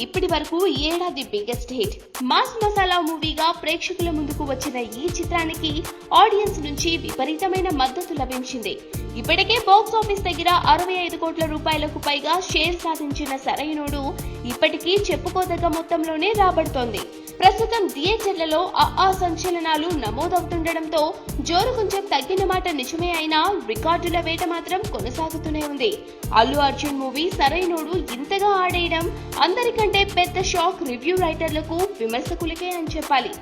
ఇప్పటి వరకు ఏడాది బిగ్గెస్ట్ హిట్ మాస్ మసాలా మూవీగా ప్రేక్షకుల ముందుకు వచ్చిన ఈ చిత్రానికి ఆడియన్స్ నుంచి విపరీతమైన మద్దతు లభించింది. ఇప్పటికే బాక్స్ ఆఫీస్ దగ్గర అరవై ఐదు కోట్ల రూపాయలకు పైగా షేర్ సాధించిన సరైనోడు ఇప్పటికీ చెప్పుకోదగ్గ మొత్తంలోనే రాబడుతోంది. ప్రస్తుతం థియేటర్లలో ఆ సంచలనాలు నమోదవుతుండటంతో జోరు కొంచెం తగ్గిన మాట నిజమే అయినా రికార్డుల వేట మాత్రం కొనసాగుతూనే ఉంది. అల్లు అర్జున్ మూవీ సరైనోడు ఇంతగా ఆడేయడం అందరికంటే పెద్ద షాక్ రివ్యూ రైటర్లకు విమర్శకులకే అని చెప్పాలి.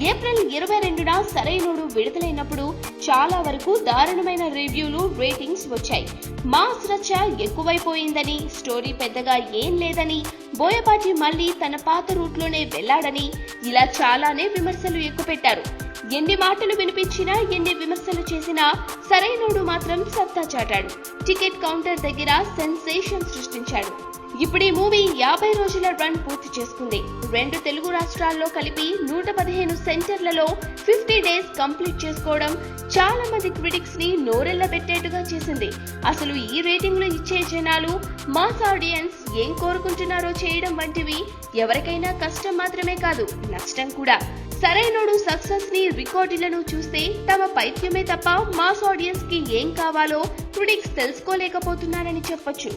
ఏప్రిల్ ఇరవై రెండున సరైనడు విడుదలైనప్పుడు చాలా వరకు దారుణమైన రివ్యూలు రేటింగ్స్ వచ్చాయి. మాస్ రచ్చ ఎక్కువైపోయిందని స్టోరీ పెద్దగా ఏం లేదని బోయపాటి మళ్ళీ తన పాత రూట్లోనే వెళ్ళాడని ఇలా చాలానే విమర్శలు ఎక్కుపెట్టారు. ఎన్ని మాటలు వినిపించినా ఎన్ని విమర్శలు చేసినా సరైనోడు మాత్రం సత్తా చాటాడు. టికెట్ కౌంటర్ దగ్గర సెన్సేషన్ సృష్టించాడు. ఇప్పుడు ఈ మూవీ యాభై రోజుల రన్ పూర్తి చేసుకుంది. రెండు తెలుగు రాష్ట్రాల్లో కలిపి నూట పదిహేను సెంటర్లలో ఫిఫ్టీ డేస్ కంప్లీట్ చేసుకోవడం చాలా మంది క్రిటిక్స్ని నోరెళ్ళ పెట్టేట్టుగా చేసింది. అసలు ఈ రేటింగ్లు ఇచ్చే జనాలు మాస్ ఆడియన్స్ ఏం కోరుకుంటున్నారో చేయడం వంటివి ఎవరికైనా కష్టం మాత్రమే కాదు నష్టం కూడా. సరైనోడు సక్సెస్ని రికార్డులను చూస్తే తమ పైత్యమే తప్ప మాస్ ఆడియన్స్కి ఏం కావాలో క్రిటిక్స్ తెలుసుకోలేకపోతున్నారని చెప్పొచ్చు.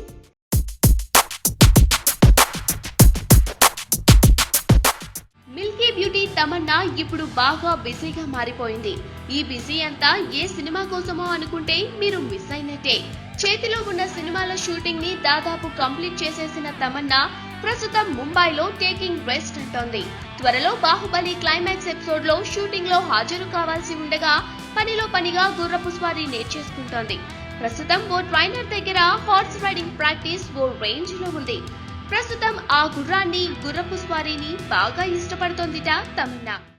తమన్నా ఇప్పుడు బాగా బిజీగా మారిపోయింది. ఈ బిజీ అంతా ఏ సినిమా కోసమో అనుకుంటే మీరు మిస్ అయినట్టే. చేతిలో ఉన్న సినిమాల షూటింగ్ని దాదాపు కంప్లీట్ చేసేసిన తమన్నా ప్రస్తుతం ముంబైలో టేకింగ్ రెస్ట్ అంటోంది. త్వరలో బాహుబలి క్లైమాక్స్ ఎపిసోడ్లో షూటింగ్లో హాజరు కావాల్సి ఉండగా పనిలో పనిగా గుర్రపు స్వారీ నేర్చేసుకుంటోంది. ప్రస్తుతం ఓ ట్రైనర్ దగ్గర హార్స్ రైడింగ్ ప్రాక్టీస్ ఓ రేంజ్లో ఉంది. ప్రస్తుతం ఆ గుర్రాన్ని గుర్రపు స్వారీని బాగా ఇష్టపడుతోందిట తమన్నా